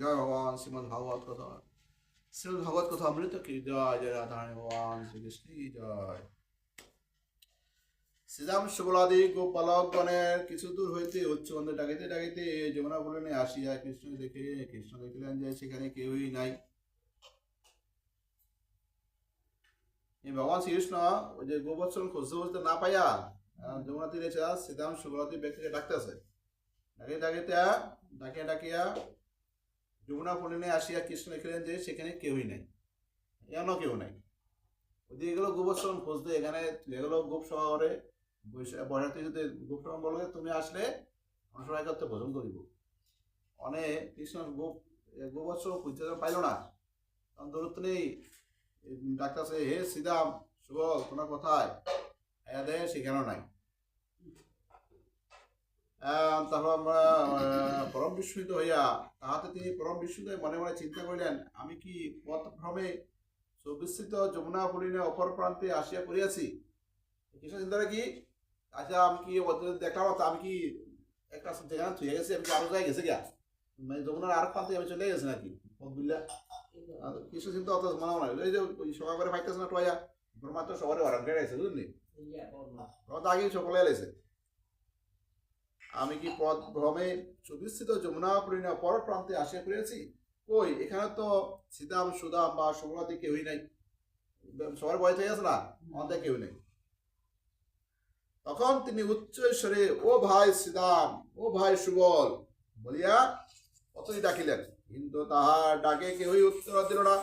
জয় ভগবান শ্রীমদ কথা। শ্রীমদ ভাগবত কথা অমৃত কি? জয় জয় ভগবান শ্রীকৃষ্ণ কি জয় শ্রীরাম কিছু দূর হইতে ডাকিতে ডাকিতে যমুনা বলনে আসিয়া কৃষ্ণ দেখে, কৃষ্ণ দেখিলেন যে সেখানে কেউই নাই। ভগবান শ্রীকৃষ্ণ ওই যে গোবৎসল খুঁজতে খুঁজতে না পাইয়া যমুনা তীরে শ্রীরাম সুবলাদি ব্যক্তিকে ডাকতেছে। ডাকিতে ডাকিতে, ডাকিয়া ডাকিয়া যমুনা পলিনে আসিয়া কৃষ্ণ দেখিলেন যে সেখানে কেউই নাই। এমনও কেউ নাই। ওদিকে গেলো গোবৎসন খুঁজতে এখানে এগুলো গোপ শহরে বসাতে যদি গোপ শহর বলবে তুমি আসলে সবাই করতে ভোজন করিব। অনেক কৃষ্ণ গোপ গোবৎসন খুঁজতে পাইল না, তখন দূরত্ব নেই। ডাক্তার হে শ্রীরাম, শুভ তোমার কোথায় দে, সেখানেও নাই। তারপর আমরা পরম বিস্মিত হইয়া তাহাতে তিনি পরম বিস্মিত মনে মনে চিন্তা করিলেন আমি কি পথ ভ্রমে সুবিস্তৃত যমুনা পলিনে অপর প্রান্তে আসিয়া পড়িয়াছি? কৃষ্ণ চিন্তা কি? আচ্ছা আমি কি দেখলাম তো আমি কি একটা যেখানে থুয়ে গেছি আমি আরও জায়গায় গেছে গিয়া? মানে যমুনার আর প্রান্তে আমি চলে গেছি নাকি? পথ আর কৃষ্ণ চিন্তা অত মনে মনে এই যে সভা করে পাইতেছে না টয়া ব্রহ্মা তো সবারই অরাম কেটে গেছে বুঝলি? আগেই সকলে এলেছে আমি কি পথ ভ্রমে সুবিস্তৃত যমুনা পরিণা পর প্রান্তে আসিয়া পড়িয়াছি কই এখানে তো সীতাম সুদাম বা সুমলাতে কেউই নাই। সবার বয়স হয়ে গেছে না? আমাদের কেউ নেই। তখন তিনি উচ্চ স্বরে ও ভাই সীতাম ও ভাই সুবল বলিয়া কতই ডাকিলেন। কিন্তু তাহার ডাকে কেউই উত্তর দিল না।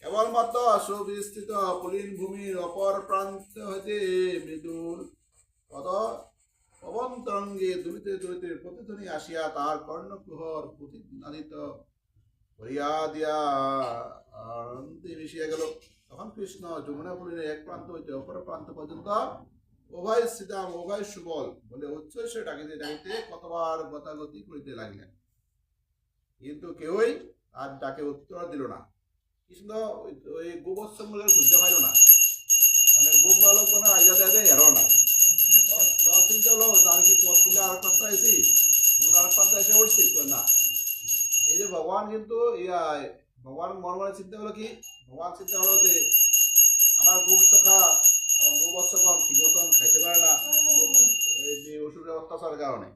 কেবলমাত্র সুবিস্তৃত পুলিন ভূমির অপর প্রান্ত হইতে মৃদুল পদ পবন তরঙ্গে দুলিতে দুলিতে প্রতিধ্বনি আসিয়া তাহার কর্ণকুহর প্রতিনাদিত করিয়া দিয়া আনন্দে মিশিয়া গেল। তখন কৃষ্ণ যমুনা পুরীর এক প্রান্ত হইতে অপর প্রান্ত পর্যন্ত, উভয় শ্রীরাম উভয় সুবল বলে উচ্চ ডাকিতে ডাকিতে কতবার গতাগতি করিতে লাগিলেন। কিন্তু কেউই আর ডাকে উত্তর দিল না। কৃষ্ণ ওই- গোবৎসঙ্গের খুঁজতে পাইল না। মানে গোপ বালক কোনো আইজা দেয় এরও না হলো যে কি পথ বলে আর একটা তখন আর একটা এসে উঠছি না। এই যে ভগবান কিন্তু, ইয়া, ভগবান মনে মনে চিন্তা হলো কি? ভগবান চিন্তা হলো যে, আমার গোপ সখা, আমার গোপ বৎসগণ ঠিক মতন খাইতে পারে না। যে ওষুধের অত্যাচারের কারণে।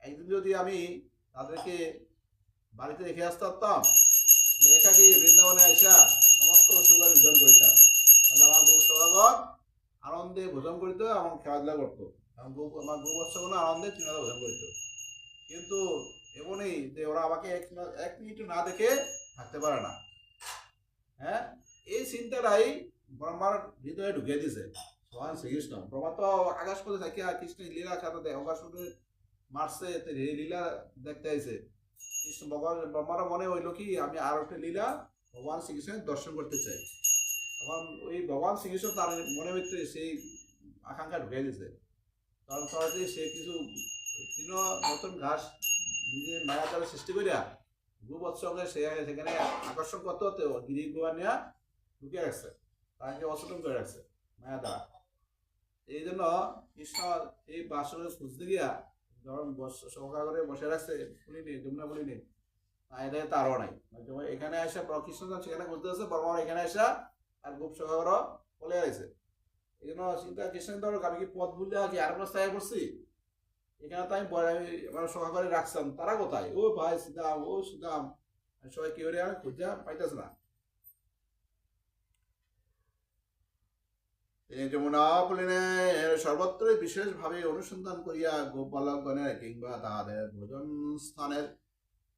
একদিন যদি আমি তাদেরকে বাড়িতে রেখে আসতে পারতাম একাকি বৃন্দাবনে আইসা সমস্ত ওষুধের নিধন করিতাম। তাহলে আমার গোপ সখাগণ আনন্দে ভোজন করিত এবং খেলাধুলা করতো। আমার গো বৎসগণ আনন্দে তৃণাদা ভোজন করিত কিন্তু এমনই যে ওরা আমাকে এক এক মিনিট না দেখে থাকতে পারে না। হ্যাঁ? এই চিন্তাটাই ব্রহ্মার হৃদয়ে ঢুকিয়ে দিছে ভগবান শ্রীকৃষ্ণ। ব্রহ্মা তো আকাশ পথে থাকিয়া কৃষ্ণের লীলা সাথে অকাশুরে মারছে লীলা দেখতে আইছে। কৃষ্ণ ভগবান ব্রহ্মার মনে হইল কি আমি আর একটা লীলা ভগবান শ্রীকৃষ্ণের দর্শন করতে চাই। তখন ওই ভগবান শ্রীকৃষ্ণ তার মনে ভিতরে সেই আকাঙ্ক্ষা ঢুকিয়ে দিছে কারণ সহজে সে কিছু তৃণ নতুন ঘাস নিজে মায়া তারা সৃষ্টি করিয়া গোবৎসঙ্গে সে সেখানে আকর্ষণ করতে হতে গিরি গোয়া নিয়ে ঢুকে রাখছে। তাকে অচেতন করে রাখছে মায়া দ্বারা। এই জন্য কৃষ্ণ এই বাসনে খুঁজতে গিয়া যখন সহকার করে বসে রাখছে বলিনি যমুনা বলিনি এটা তারও নাই। এখানে আসা কৃষ্ণ সেখানে খুঁজতে আসছে, বর্মা এখানে আসা আর গোপ সহকার বলে আছে জন্য চিন্তা কৃষ্ণ ধরো আমি কি পথ ভুলে কি আর পড়ছি এখানে তো আমি আমি আমার সহকারে রাখছিলাম। তারা কোথায়? ও ভাই সীতাম ও সীতাম সবাই কেউ রে খুঁজা পাইতেছে না। বিশেষভাবে অনুসন্ধান করিয়া গোপালকগণের কিংবা তাহাদের ভোজন স্থানের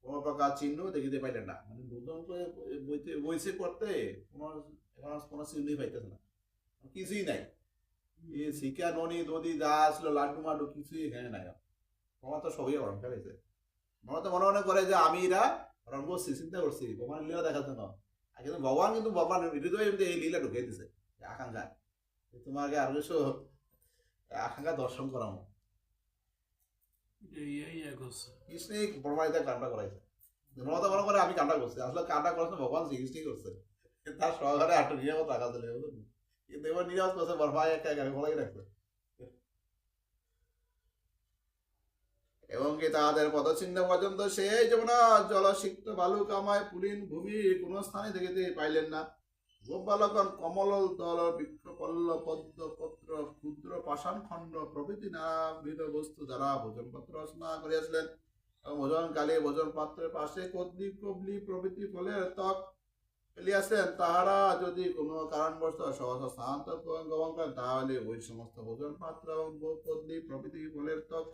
কোন প্রকার চিহ্ন দেখিতে পাইলেন না। মানে ভোজন করে বইতে বইছে করতে কোনো এখন কোনো চিহ্নই পাইতেছে না। কিছুই নাই। এই শিকা ননি দদি যা আসলো লাড্ডু মাড্ডু কিছুই এখানে নাই। আমার তো সবই গরম ফেলেছে মনে তো মনে মনে করে যে আমি এরা গরম করছি চিন্তা করছি ভগবান লীলা দেখাতে না আর কিন্তু ভগবান কিন্তু ভগবান হৃদয় এমনি এই লীলা ঢুকিয়ে দিছে আকাঙ্ক্ষা। তোমাকে আর কিছু আকাঙ্ক্ষা দর্শন করামো কৃষ্ণই ব্রহ্মাইতে কান্ডা করাইছে। মনে তো মনে করে আমি কান্ডা করছি আসলে কান্ডা করেছে ভগবান শ্রীকৃষ্ণই করছে। তার সহকারে আটু নিয়ে রাখা এবার নিরাজ করছে বরফায় একা একা বলাই রাখছে এবং কি তাহাদের পদচিহ্ন পর্যন্ত সেই যমুনা জলসিক্ত বালু কামায় পুলিন ভূমি কোন স্থানে দেখিতে পাইলেন না। গোপালকন কমল দল বৃক্ষ পল্ল পদ্ম পত্র ক্ষুদ্র পাষাণ খণ্ড প্রভৃতি নানাবিধ বস্তু দ্বারা ভোজনপত্র রচনা করিয়াছিলেন। ভোজন কালে ভোজন পাত্রের পাশে কদ্লি, কবলি প্রভৃতি ফলের ত্বক ফেলিয়াছেন তাহারা যদি কোনো কারণবশত সহসা স্থানান্তর গ্রহণ করেন, তাহলে ওই সমস্ত ভোজন পাত্র এবং প্রভৃতি ফলের ত্বক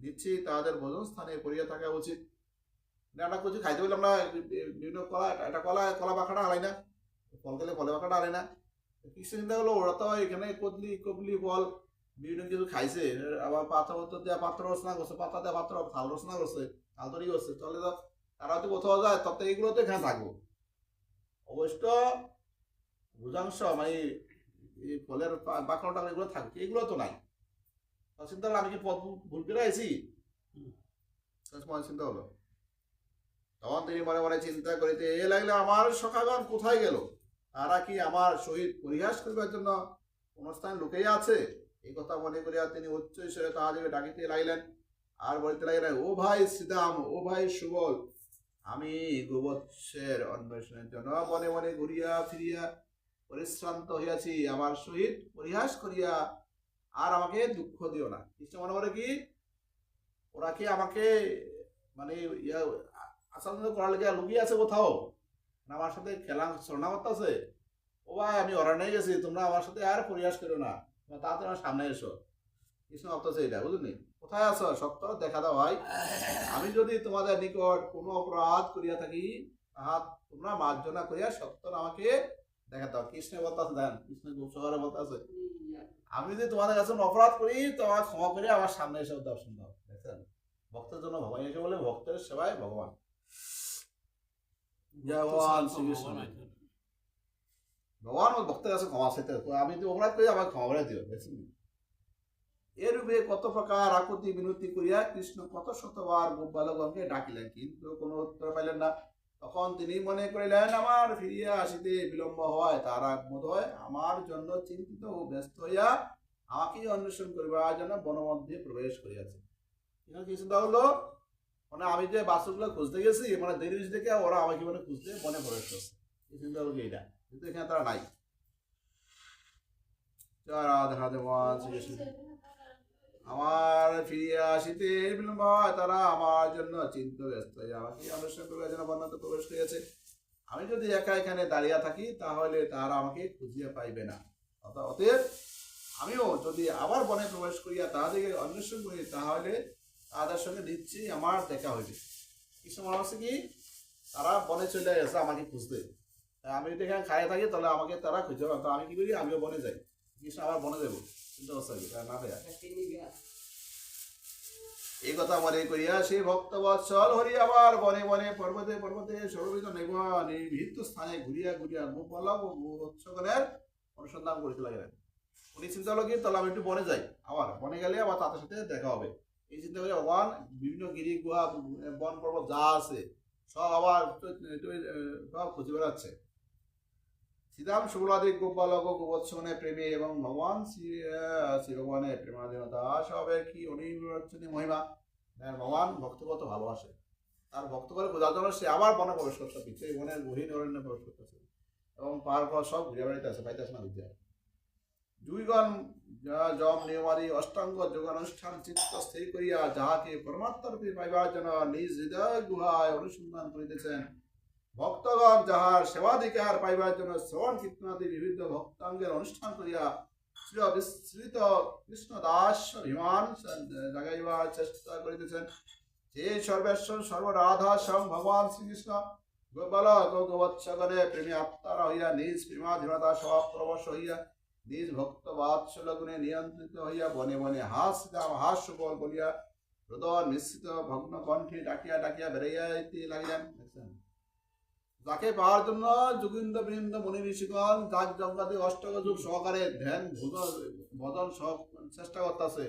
দিচ্ছি তাদের ভোজন স্থানে পড়িয়া থাকা উচিত। একটা কিছু খাইতে বললাম না বিভিন্ন কলা একটা কলা কলা পাখাটা হারাই না। ফল খেলে ফলে পাখাটা হারাই না। কিছু চিন্তা করল, ওরা তো এখানে কদলি কবলি ফল, বিভিন্ন কিছু খাইছে। আবার পাত্র দেওয়া পাত্র রচনা করছে, পাতা দেওয়া পাত্র থাল রচনা করছে থাল তৈরি করছে। তাহলে তারা তো কোথাও যায়, তত এইগুলো তো এখানে থাকব অবশ্য ভুজাংশ মানে এই ফলের বাকড় টাকড় এগুলো থাকবে এগুলো তো নাই। চিন্তা হলো আমি কি পথ ভুল করে তখন চিন্তা হলো। তখন তিনি মনে মনে চিন্তা করিতে এ লাগলে আমার সখাগণ কোথায় গেল? তারা কি আমার সহিত পরিহাস করিবার জন্য কোন স্থান লুকিয়ে আছে? এই কথা মনে করিয়া তিনি উচ্চ ঈশ্বরে তাহাদেরকে ডাকিতে লাগিলেন। আর বলিতে লাগিলেন ও ভাই শ্রীদাম ও ভাই সুবল আমি গোবৎসের অন্বেষণের জন্য মনে মনে ঘুরিয়া ফিরিয়া পরিশ্রান্ত হইয়াছি। আমার সহিত পরিহাস করিয়া আর আমাকে দুঃখ দিও না। কৃষ্ণ মনে করে কি ওরা কি আমাকে মানে ইয়া আসাম করার লেগে লুকিয়ে আছে কোথাও? আমার সাথে খেলা চলনা করতেছে? ও ভাই, আমি অরণ্যে গেছি, তোমরা আমার সাথে আর পরিহাস করো না। তাড়াতাড়ি আমার সামনে এসো। কৃষ্ণ ভাবতেছে এটা, বুঝলি? কোথায় আছো? সত্য দেখা দাও ভাই। আমি যদি তোমাদের নিকট কোনো অপরাধ করিয়া থাকি তাহা তোমরা মার্জনা করিয়া সত্য আমাকে দেখা দাও। কৃষ্ণ বলতেছে দেন কৃষ্ণ গোপ শহরে বলতেছে আমি যদি তোমাদের কাছে অপরাধ করি তোমার ক্ষমা করে আমার সামনে এসে দর্শন দাও দেখছেন? ভক্তের জন্য ভগবান এসে বলে ভক্তের সেবায় ভগবান। ভগবান শ্রীকৃষ্ণ ভগবান আমার ভক্তের কাছে ক্ষমা চাইতে আমি যদি অপরাধ করি আমাকে ক্ষমা করে দিও। দেখছেন? এরূপে কত প্রকার আকুতি বিনতি করিয়া কৃষ্ণ কত শতবার গোপ বালকগণকে ডাকিলেন, কিন্তু কোনো উত্তর পাইলেন না। তখন তিনি মনে করিলেন, আমার ফিরিয়া আসিতে বিলম্ব হয়, তার বোধ হয়। আমার জন্য চিন্তিত ও ব্যস্ত হইয়া আমাকেই অন্বেষণ করিবার জন্য বনমধ্যে প্রবেশ করিয়াছে। কি চিন্তা হলো? মানে আমি যে বাসগুলো খুঁজতে গেছি মানে দেরি দেখে ওরা আমাকে মানে খুঁজতে মনে প্রবেশ করছে। এই চিন্তা হলো এটা? কিন্তু এখানে তারা নাই। রাধা শ্রীকৃষ্ণ আমার ফিরিয়া আসিতে বিলম্ব হয়, তারা আমার জন্য চিন্ত ব্যস্ত। আমাকে অন্বেষণ করবার জন্য বন্যাতে প্রবেশ করিয়াছে। আমি যদি একা এখানে দাঁড়িয়ে থাকি, তাহলে তারা আমাকে খুঁজিয়া পাইবে না। অত- অতএব আমিও যদি আবার বনে প্রবেশ করিয়া তাহাদেরকে অন্বেষণ করি, তাহলে তাদের সঙ্গে দিচ্ছি আমার দেখা হইবে। কৃষ্ণ মনে হচ্ছে কি? তারা বনে চলে গেছে, আমাকে খুঁজতে। আমি যদি এখানে খাইয়ে থাকি, তাহলে আমাকে তারা খুঁজে তো আমি কি করি? আমিও বনে যাই। কৃষ্ণ আবার বনে যাব চিন্তা অবস্থা কি না ভাইয়া। এই কথা মনে করিয়া সেই ভক্ত বৎসল হরি আবার বনে বনে পর্বতে পর্বতে সর্বিত নির্ভীত স্থানে ঘুরিয়া ঘুরিয়া অনুসন্ধান করিতে লাগলেন। উনি চিন্তা হলো কি তাহলে আমি একটু বনে যাই। আবার বনে গেলে আবার তাদের সাথে দেখা হবে। এই চিন্তা করে ভগবান বিভিন্ন গিরি গুহা বন পর্বত যা আছে সব আবার সব খুঁজে বেড়াচ্ছে। শুভলাদি গোপালক ও গোবৎসগণের প্রেমী এবং ভগবান শ্রী শ্রী ভগবানের প্রেমাধীনতা সবের কি অনির্বচনীয় মহিমা? দেখেন, ভগবান ভক্তগত ভালোবাসে। তার ভক্ত করে বোঝার জন্য সে আবার বনে প্রবেশ করতে পিছিয়ে বনের গহীন অরণ্যে প্রবেশ করতেছে এবং পার পর সব ঘুরে বেড়াইতে পাইতেছে না বুঝতে দুইগণ যম নিয়মাদি অষ্টাঙ্গ যোগানুষ্ঠান চিত্ত স্থির করিয়া যাহাকে পরমাত্মরূপে পাইবার জন্য নিজ হৃদয় গুহায় অনুসন্ধান করিতেছেন। ভক্তগণ যাহার সেবাধিকার পাইবার জন্য শ্রবণ কীর্তনাদি বিভিন্ন ভক্তাঙ্গের অনুষ্ঠান করিয়া শ্রী বিস্তৃত কৃষ্ণ দাস অভিমান জাগাইবার চেষ্টা করিতেছেন। যে সর্বেশ্বর, সর্বরাধা স্বয়ং ভগবান শ্রীকৃষ্ণ। গোপালক ও গোবৎসগণে প্রেমী আত্মারা হইয়া নিজ প্রেমাধীনতা স্বভাব প্রবশ হইয়া নিজ ভক্ত বাৎসল গুণে নিয়ন্ত্রিত হইয়া বনে বনে হাস দাম হাস সুবল বলিয়া রোদন মিশ্রিত ভগ্ন কণ্ঠে ডাকিয়া ডাকিয়া বেড়াইয়াইতে লাগিলেন। যাকে পাওয়ার জন্য যোগিন্দ বৃন্দ মুনি ঋষিগণ যাক জঙ্গাতে অষ্টক যুগ সহকারে ধ্যান, ভোজন সহ চেষ্টা করতেছে,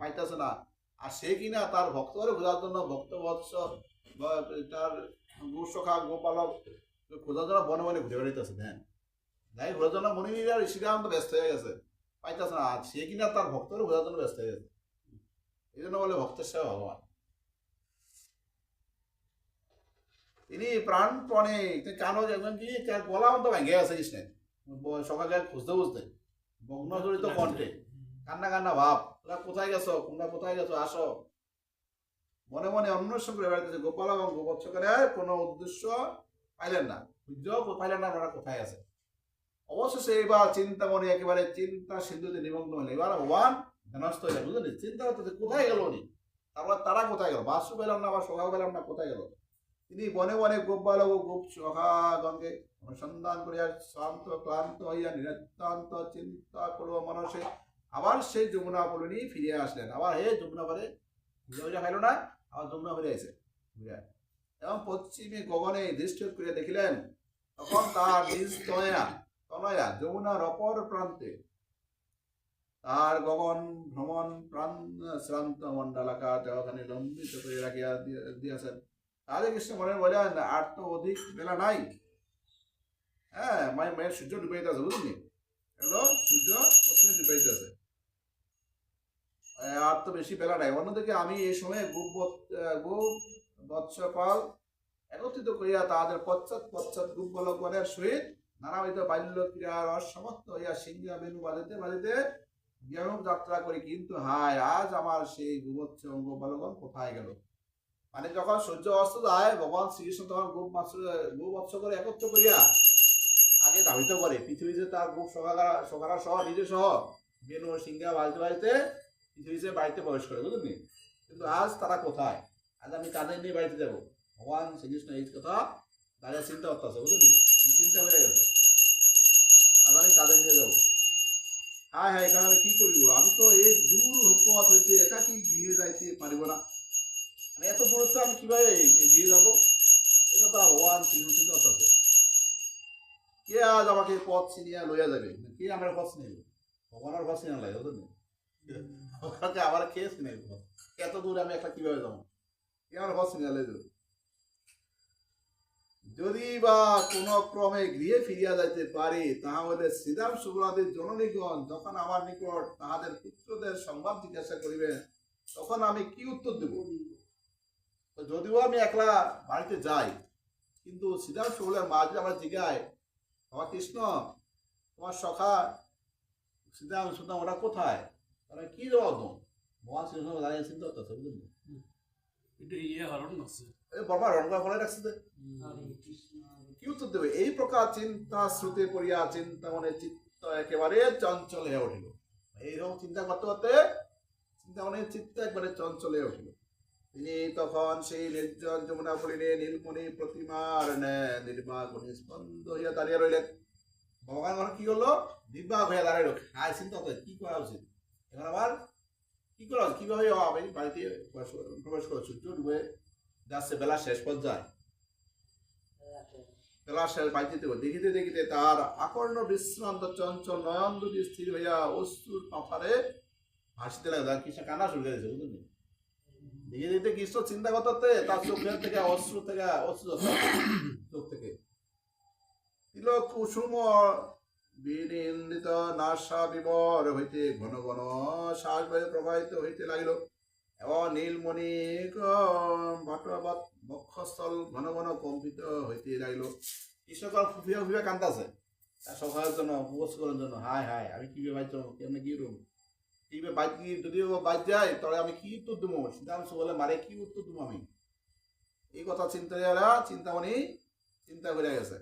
পাইতেছে না। আর সে কিনা তার ভক্তরে খোঁজার জন্য ভক্ত বৎস তার গোসখা, গোপালক খোঁজার জন্য বনে বনে ঘুরে বেড়াইতেছে ধ্যান। যাই ঘোরার জন্য মুনিরা ঋষিগণ তো ব্যস্ত হয়ে গেছে, পাইতেছে না। আর সে কিনা তার ভক্তরে খোঁজার জন্য ব্যস্ত হয়ে গেছে। এই জন্য বলে ভক্তের সেবা ভগবান। তিনি প্রাণপণে তিনি কানো দেখবেন কি গলা মতো ভেঙে আছে কৃষ্ণের। সকালে খুঁজতে খুঁজতে। মগ্ন জড়িত কণ্ঠে। কান্না কান্না ভাব। তোরা কোথায় গেছো? তোমরা কোথায় গেছো? আসো। মনে মনে অন্বেষণ করে বেড়াতেছে গোপাল এবং গোপচ্ছকের কোনো উদ্দেশ্য পাইলেন না। খুঁজেও পাইলেন না ওরা কোথায় আছে? অবশেষে এবার চিন্তা মনে একেবারে চিন্তা সিন্ধুতে নিমগ্ন হলেন। এবার ভগবান ধ্যানস্থ হইলেন। বুঝলেন? চিন্তা করতেছে কোথায় গেল উনি? তারপর তারা কোথায় গেল? বাসু পেলাম না বা সখা পেলাম না কোথায় গেল? তিনি বনে বনে গোপ বালক ও গোপ সখাগণকে অনুসন্ধান করিয়া শান্ত, ক্লান্ত হইয়া নিরত্তান্ত চিন্তা করব মানুষে আবার সেই যমুনা পলিনী ফিরিয়া আসলেন। আবার হে যমুনা ঘুরে ঘুরে খাইল না, আবার যমুনা ফিরে ঘুরে এবং পশ্চিমে গগনে দৃষ্টি করিয়া দেখিলেন, তখন তার নিজ তনয়া তনয়া যমুনার অপর প্রান্তে। তার গগন ভ্রমণ প্রাণ, শ্রান্ত মণ্ডলাকার দেওয়াখানে লম্বিত করে রাখিয়া দিয়া- দিয়াছেন। তাহলে কৃষ্ণ মনে বলেন আর তো অধিক বেলা নাই। হ্যাঁ মায়ের মায়ের সূর্য ডুবাইতেছে বুঝলি? এগুলো সূর্য পশ্চিমে ডুবাইতেছে আহ, আর তো বেশি বেলা নাই। অন্যদিকে আমি এই সময় গোপ গোপ বৎসপাল একত্রিত করিয়া তাহাদের পশ্চাৎ পশ্চাৎ গোপ বলগণের সহিত নানাবিধ বাল্য ক্রিয়ার অসমাপ্ত হইয়া সিংহা বেনু বাজিতে বাজিতে যাত্রা করি। কিন্তু হায় আজ আমার সেই গোবৎস গোপালগণ কোথায় গেল? মানে যখন সূর্য অস্ত যায়, ভগবান শ্রীকৃষ্ণ তখন গোপ মাছ গোপ মৎস্য করে একত্র করিয়া আগে ধাবিত করে। পৃথিবীতে তার গোপ সখারা সখারা সহ, নিজে সহ, বেনু, সিংহা বাজিতে বাজিতে পৃথিবীতে বাড়িতে প্রবেশ করে বুঝলি কিন্তু আজ তারা কোথায়? আজ আমি কাদের নিয়ে বাড়িতে যাব। ভগবান শ্রীকৃষ্ণ এই কথা দাঁড়িয়ে চিন্তা করতেছে বুঝলি চিন্তা বেড়ে গেছে। আজ আমি কাদের নিয়ে যাব। হ্যাঁ হ্যাঁ এখানে আমি কি করিব? আমি তো এই দূর পথ হইতে একাকি গিয়ে যাইতে পারিব না। এত দূরত্ব আমি কীভাবে এগিয়ে যাব? এই কথা ভগবান শ্রীকৃষ্ণ করতেছে কে আজ আমাকে পথ চিনিয়া লইয়া যাবে? কে আমার পথ চিনিব ভগবানের পথ চিনা লাগে বুঝলি ভগবানকে আমার কে পথ? এত দূর আমি একটা কীভাবে যাব? কে আমার পথ চিনিয়া লইয়া যাবে? যদি বা কোন ক্রমে গৃহে ফিরিয়া যাইতে পারি, তাহলে শ্রীরাম সুগুলাদের জননীগণ যখন আমার নিকট তাহাদের পুত্রদের সংবাদ জিজ্ঞাসা করিবেন, তখন আমি কি উত্তর দেব? যদিও আমি একলা বাড়িতে যাই কিন্তু শ্রীরাম সুগুলের মা যদি আমার জিজ্ঞায় বাবা কৃষ্ণ তোমার সখা শ্রীরাম সুদাম ওরা কোথায়? তাহলে কি জবাব দেবো ভগবান শ্রীকৃষ্ণ দাঁড়িয়ে চিন্তা করতেছে বুঝলি এটা ইয়ে হরণ আছে। যে। কি উত্তর দেবে? এই প্রকার চিন্তা শ্রুতে পড়িয়া চিন্তা মনে চিত্ত একেবারে চঞ্চল হয়ে উঠিল। এইরকম চিন্তা করতে করতে চিন্তা মনে চিত্ত একবারে চঞ্চল হয়ে উঠিল। তিনি তখন সেই নির্জন যমুনা বলিনে নীলমণি প্রতিমার ন্যায় নির্বাক নিস্পন্দ হইয়া দাঁড়িয়ে রইলেন। ভগবান মনে কি করল? নির্বাক হইয়া দাঁড়িয়ে রইল হায় চিন্তা করতে কি করা উচিত? এখন আবার কি করা উচিত? কীভাবে আমি বাড়িতে প্রবেশ করে সূর্য ডুবে যাচ্ছে, বেলা শেষ পর্যায়ে। বেলা শেষ, বাড়িতে দেখিতে দেখিতে তার আকর্ণ বিশ্রান্ত চঞ্চল নয়ন দুটি স্থির হইয়া অশ্রুর পাথারে ভাসিতে লাগে তার কান্না শুরু করেছে বুঝলেন দেখতে কৃষ্ণ চিন্তা করতে তার চোখের থেকে অশ্রু থেকে, অশ্রু চোখ থেকে। তিলক কুসুম বিনিন্দিত বিবর হইতে ঘন ঘন শ্বাস বায়ু প্রবাহিত হইতে লাগিল। এবং নীলমণি বক্ষস্থল ঘন ঘন কম্পিত হইতে লাগিল। কৃষকর ফুফিয়া ফুফিয়া কান্দাছে। তার সকালের জন্য, উপবাস করার জন্য। হায় হায়, আমি কীভাবে বাইচ কেমনে কি রুম? বাইক কি যদিও বাইক যায়, তাহলে আমি কি উত্তর দেবো? সিদ্ধাংশ বলে মারে কি উত্তর দেবো আমি? এই কথা চিন্তা যারা চিন্তামণি চিন্তা করে গেছে।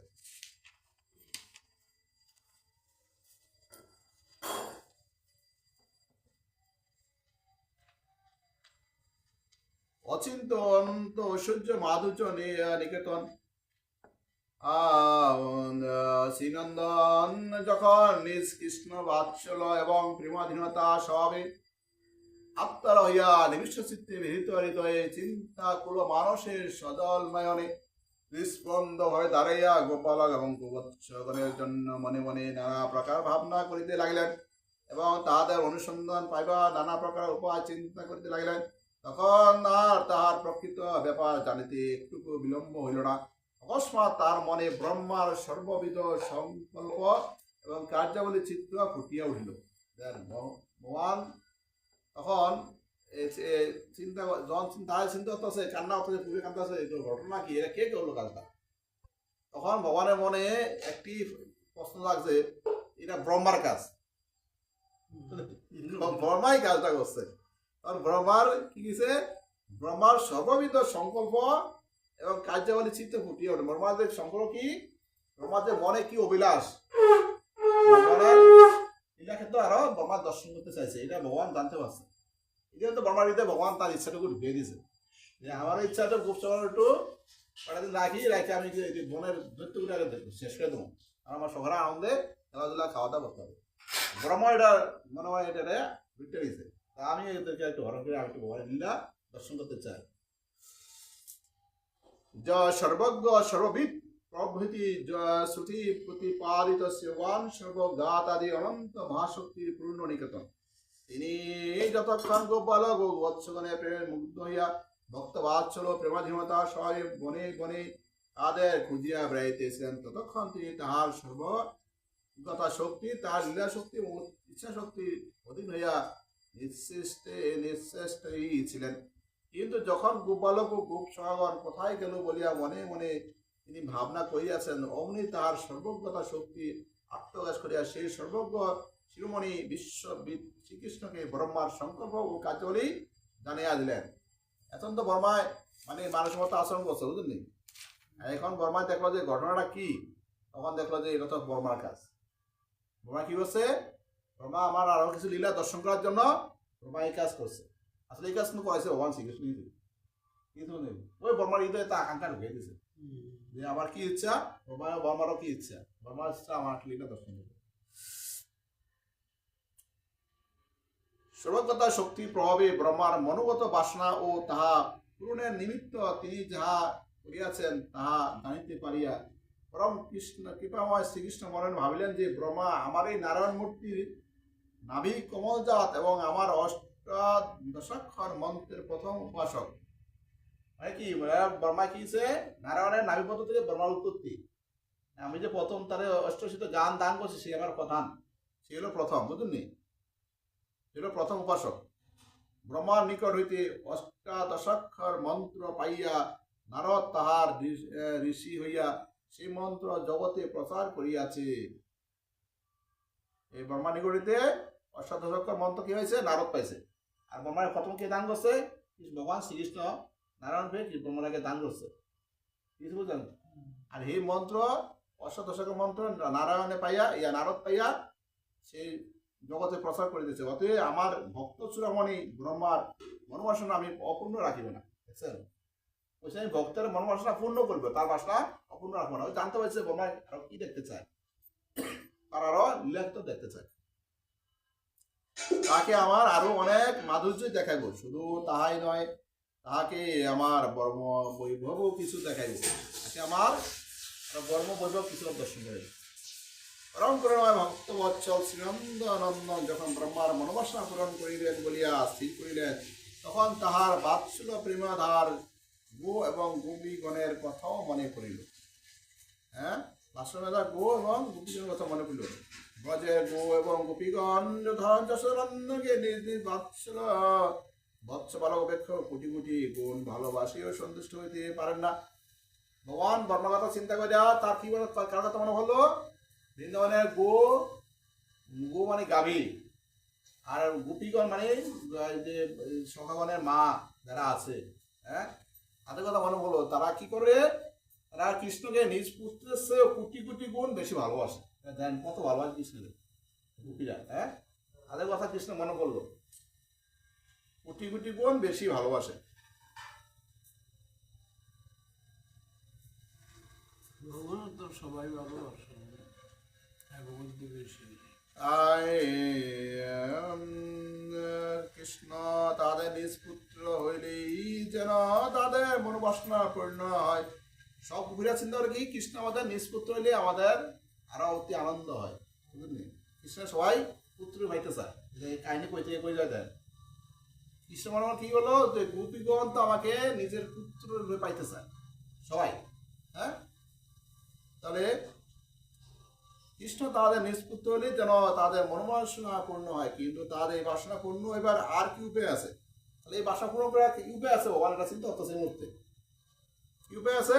অচিন্ত অনন্ত ঐশ্বর্য মাধুর্য নিকেতন। শ্রীনন্দন যখন নিজ কৃষ্ণ বাৎসল এবং প্রেমাধীনতা স্বভাবে আত্মার হইয়া নিবিষ্ট চিত্তে বিহিত হৃদয়ে চিন্তা কুল মানসের সজল নয়নে নিষ্পন্দ হয়ে দাঁড়াইয়া গোপাল এবং গোবৎসগণের জন্য মনে মনে নানা প্রকার ভাবনা করিতে লাগিলেন এবং তাহাদের অনুসন্ধান পাইবা নানা প্রকার উপায় চিন্তা করিতে লাগিলেন। তখন আর তাহার প্রকৃত ব্যাপার জানিতে একটুকু বিলম্ব হইল না। অকস্মাৎ তার মনে ব্রহ্মার সর্ববিধ সংকল্প এবং কার্যাবলী চিত্র ফুটিয়া উঠিল। ভগবান তখন চিন্তা যখন চিন্তা চিন্তা করতেছে কান্না করতেছে কান্দাছে এই ঘটনা কি? এটা কে করল কাজটা? তখন ভগবানের মনে একটি প্রশ্ন লাগছে এটা ব্রহ্মার কাজ। ব্রহ্মাই কাজটা করছে। কারণ ব্রহ্মার কি কিছু ব্রহ্মার সর্ববিধ সংকল্প এবং কার্যাবলী চিত্তে ফুটিয়ে ওঠে। ব্রহ্মাদের সংকল্প কি? ব্রহ্মাদের মনে কি অভিলাষ? লীলা ক্ষেত্রে আরও ব্রহ্মার দর্শন করতে চাইছে। এটা ভগবান জানতে পারছে। এটা তো ব্রহ্মার হৃদয়ে ভগবান তার ইচ্ছাটুকু ঢুকিয়ে দিয়েছে। যে আমার ইচ্ছাটা গুপ চলার একটু কটা দিন রাখি রাখি আমি বনের দৈত্যগুলো আগে দেখব, শেষ করে দেবো। আর আমার শহরে আনন্দে খেলাধুলা খাওয়া দাওয়া করতে হবে। ব্রহ্মা এটা মনে হয় এটা তা আমি এদেরকে একটু হরণ করে আমি একটু ভগবানের লীলা দর্শন করতে চাই। য সর্বজ্ঞ সর্ববিদ প্রভৃতি শ্রুতি প্রতিপাদিত সেবান সর্বগাতাদি অনন্ত মহাশক্তির পূর্ণ নিকেতন তিনি যতক্ষণ গোপালক ও বৎসগণে প্রেমে মুগ্ধ হইয়া ভক্ত বাৎসল প্রেমাধীনতা সহায় বনে বনে তাদের খুঁজিয়া বেড়াইতেছিলেন, ততক্ষণ তিনি তাহার সর্বগতা শক্তি, তাহার লীলা শক্তি ইচ্ছা শক্তি অধীন হইয়া নিঃশ্রেষ্টে নিঃশ্রেষ্টই ছিলেন। কিন্তু যখন গোপালক ও গোপ সহাগণ কোথায় গেল বলিয়া মনে মনে তিনি ভাবনা করিয়াছেন, অমনি তাহার সর্বজ্ঞতা শক্তি আত্মকাশ করিয়া সেই সর্বজ্ঞ শিরোমণি বিশ্ববিদ শ্রীকৃষ্ণকে ব্রহ্মার সংকল্প ও কার্যাবলী জানিয়া দিলেন। এখন তো বর্মায় মানে মানুষের মতো আচরণ করছে, বুঝলেন আর এখন বর্মায় দেখল যে ঘটনাটা কি, তখন দেখল যে এটা তো বর্মার কাজ। বর্মা কি করছে? বর্মা আমার আরও কিছু লীলা দর্শন করার জন্য বর্মা এই কাজ করছে। আসলে এই কাজ করেছে ভগবান শ্রীকৃষ্ণ কিন্তু নেই ওই বর্মার হৃদয়ে তা আকাঙ্ক্ষা ঢুকিয়ে দিয়েছে। যে আমার কি ইচ্ছা বর্মা বর্মারও কি ইচ্ছা? বর্মার ইচ্ছা আমার লীলা দর্শন করবে। সর্বজ্ঞতা শক্তি প্রভাবে ব্রহ্মার মনোগত বাসনা ও তাহা পূরণের নিমিত্ত তিনি যাহা করিয়াছেন তাহা জানিতে পারিয়া পরম কৃষ্ণ কৃপাময় শ্রীকৃষ্ণ মনে ভাবিলেন যে ব্রহ্মা আমার এই নারায়ণ মূর্তির নাভি কমলজাত এবং আমার অষ্টাদশাক্ষর মন্ত্রের প্রথম উপাসক। মানে কি ব্রহ্মা কি সে নারায়ণের নাভিপত্র থেকে ব্রহ্মার উৎপত্তি। আমি যে প্রথম তার অষ্টশীত গান দান করছি সে আমার প্রধান। সে হলো প্রথম, বুঝলেন নি? ছিল প্রথম উপাসক। ব্রহ্মার নিকট হইতে অষ্টাদশাক্ষর মন্ত্র পাইয়া নারদ তাহার ঋষ- ঋষি হইয়া সেই মন্ত্র জগতে প্রচার করিয়াছে। এই ব্রহ্মা নিকট হইতে অষ্টাদশাক্ষর মন্ত্র কি হয়েছে নারদ পাইছে। আর ব্রহ্মার প্রথম কে দান করছে? ভগবান শ্রীকৃষ্ণ নারায়ণ পেয়ে কি ব্রহ্মাকে দান করছে। কিছু বুঝলেন আর এই মন্ত্র অষ্টাদশাক্ষর মন্ত্র নারায়ণে পাইয়া ইয়া নারদ পাইয়া সেই জগতে প্রচার করে দিয়েছে। অতএব আমার ভক্ত চূড়ামণি ব্রহ্মার মনোবাসনা আমি অপূর্ণ রাখিব না। বুঝছেন? বলছে আমি ভক্তের মনোবাসনা পূর্ণ করব তার বাসনা অপূর্ণ রাখব না। ওই জানতে পারছে ব্রহ্মা আরও কি দেখতে চায়? তার আরও লীলাক্ত দেখতে চায়। তাকে আমার আরও অনেক মাধুর্য দেখাইব। শুধু তাহাই নয়, তাহাকে আমার বর্ম বৈভব কিছু দেখাইব। তাকে আমার বর্ম বৈভব কিছু দর্শন করাইব। পরম করুণায় ভক্ত বৎসল শ্রীনন্দ নন্দন যখন ব্রহ্মার মনোবাসনা পূরণ করিলেন বলিয়া স্থির করিলেন, তখন তাহার বাৎসল্য প্রেমাধার গো এবং গোপীগণের কথাও মনে পড়িল। হ্যাঁ? বাৎসল্যদার গো এবং গোপীগণের কথা মনে পড়িল। ব্রজে গো এবং গোপীগণ ধন যশোরন্দকে নিজ নিজ অপেক্ষা, কোটি কোটি গুণ ভালোবাসিও সন্তুষ্ট হইতে পারেন না। ভগবান বর্ণগত চিন্তা করে তার কি বলে কার কথা মনে হলো? বৃন্দাবনের গো গো মানে গাভী। আর গোপীগণ মানে যে সখাগণের মা যারা আছে হ্যাঁ? তাদের কথা মনে হলো, তারা কি করে? তারা কৃষ্ণকে নিজ পুত্রের চেয়ে কোটি কোটি গুণ বেশি ভালোবাসে। দেন কত ভালোবাসে কৃষ্ণকে গোপীরা হ্যাঁ? তাদের কথা কৃষ্ণ মনে করল। কোটি কোটি গুণ বেশি ভালোবাসে। ভগবান তো সবাই ভালোবাসে। ভগবত বেশি। কৃষ্ণ তাদের নিজ পুত্র হইলেই যেন তাদের মনোবাসনা পূর্ণ হয়। সব ঘুরে চিন্তা করে কি কৃষ্ণ আমাদের নিজ পুত্র হইলে আমাদের আরও অতি আনন্দ হয়, বুঝলেন? কৃষ্ণ সবাই পুত্র ভাইতে চায় কাহিনী কই থেকে কই যায় দেন? কৃষ্ণ মনে কি হলো? যে গোপীগণ তো আমাকে নিজের পুত্র পাইতে চায় সবাই হ্যাঁ? তাহলে কৃষ্ণ তাদের নিষ্পুত্র হলে যেন তাদের মনোবাসনা পূর্ণ হয়, কিন্তু তাদের এই বাসনা পূর্ণ এবার আর কি উপায় আছে? তাহলে এই বাসা পূরণ করে উপায় আছে? ভগবান এটা চিন্তা করতেছে এই মুহূর্তে। কি উপায় আছে?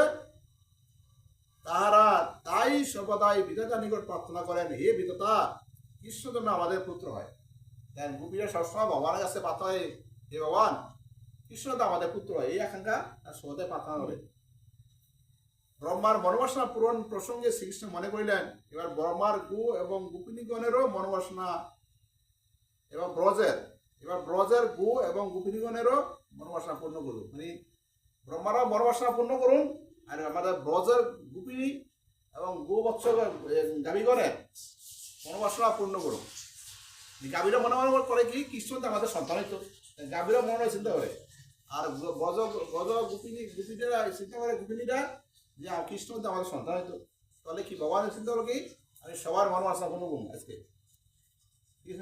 তাহারা তাই সর্বদাই বিধাতা নিকট প্রার্থনা করেন, হে বিধাতা কৃষ্ণ যেন আমাদের পুত্র হয়। দেন গোপীরা সবসময় ভগবানের কাছে পাঠায় হে ভগবান কৃষ্ণ তো আমাদের পুত্র হয়। এই আকাঙ্ক্ষা আর সহজে প্রার্থনা করে। ব্রহ্মার মনোবাসনা পূরণ প্রসঙ্গে শ্রীকৃষ্ণ মনে করিলেন, এবার ব্রহ্মার গু এবং গোপিনীগণেরও মনোবাসনা এবং ব্রজের, এবার ব্রজের গু এবং গোপিনীগণেরও মনোবাসনা পূর্ণ করুন। মানে ব্রহ্মারও মনোবাসনা পূর্ণ করুন, আর আমাদের ব্রজের গোপিনী এবং গো বৎস গাভীগণের মনোবাসনা পূর্ণ করুন গাভীরা মনে মনে করে কি? কৃষ্ণ আমাদের সন্তানিত গাভীরা মনে চিন্তা করে। আর গজ গজ গোপিনী গোপীরা চিন্তা করে, গোপিনীরা যে কৃষ্ণ আমাদের সন্তানিত তাহলে কি ভগবানের চিন্তা হলো কি? আমি সবার মনোবাসনা পূর্ণ করুন আজকে।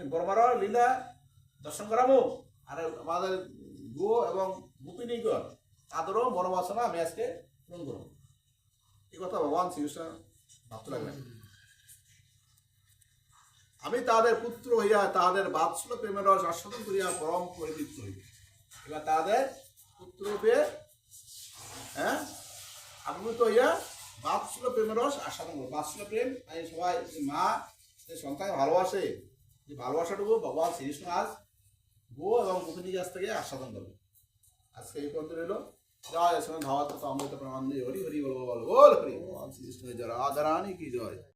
বর্মার লীলা দর্শন করাবো। আর আমাদের গো এবং গোপিনীগণ তাদেরও মনোবাসনা আমি আজকে পূরণ করব। এই কথা ভগবান শ্রীকৃষ্ণ ভাবতে লাগলেন। আমি তাদের পুত্র হইয়া তাদের বাৎসল প্রেমের রস আস্বাদন করিয়া পরম পরিতৃপ্ত হইব এবার তাদের পুত্র রূপে হ্যাঁ আবির্ভূত হইয়া বাৎসল প্রেমের রস আস্বাদন করব বাৎসল প্রেম তাই সবাই যে মা যে সন্তান ভালোবাসে যে ভালোবাসাটুকু ভগবান শ্রীকৃষ্ণ আজ গো এবং গোপিনী কাছ থেকে আস্বাদন করবে। আজকে এই পর্যন্ত রইল। জয় সঙ্গে ধাওয়া তো অমৃত প্রমাণ দিয়ে হরি হরি বল বল বল হরি ভগবান শ্রীকৃষ্ণ জয় রাধারানী কি জয়